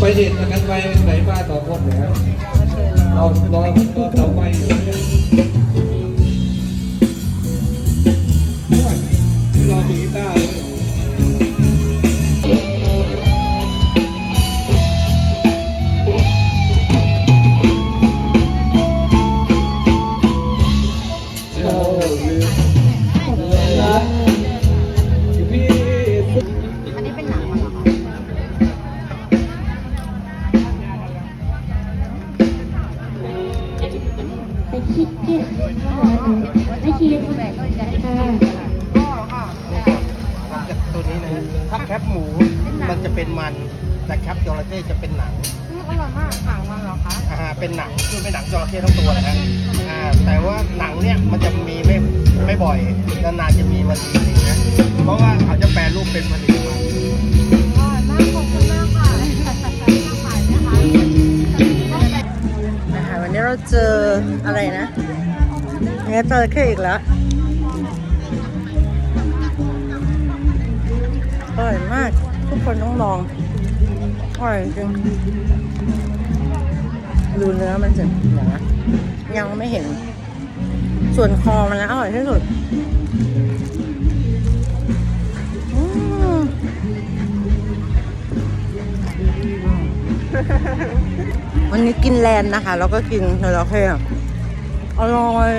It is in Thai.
ไปเด็ดกันไปไหนมาต่อคนเนี่ยเรารอรอต่อไป ไปคิดที่ไม่คิดแบกก็จะให้อ่าตัวนี้นะถ้าแคปหมูมันจะเป็นมัน แต่แคปจระเข้จะเป็นหนังอร่อยมากหนังมันเหรอคะอ่าเป็นหนังคือเป็นหนังจระเข้ทั้งตัวนะฮะอ่าแต่ว่าหนังเนี่ยมันจะมีไม่ไม่บ่อยนานๆจะมีมาทีนึงนะเพราะว่าเขาจะแปรรูปเป็นผลิต เราเจออะไรนะเนื้อจระเข้อีกแล้วอร่อยมาก ทุกคนต้องลองอร่อยจริงดูเนื้อมันสิเดี๋ยวนะยังไม่เห็น ส่วนคอมันนะอร่อยที่สุดอ วันนี้กินแลนนะคะ แล้วก็กินจระเข้อะอร่อย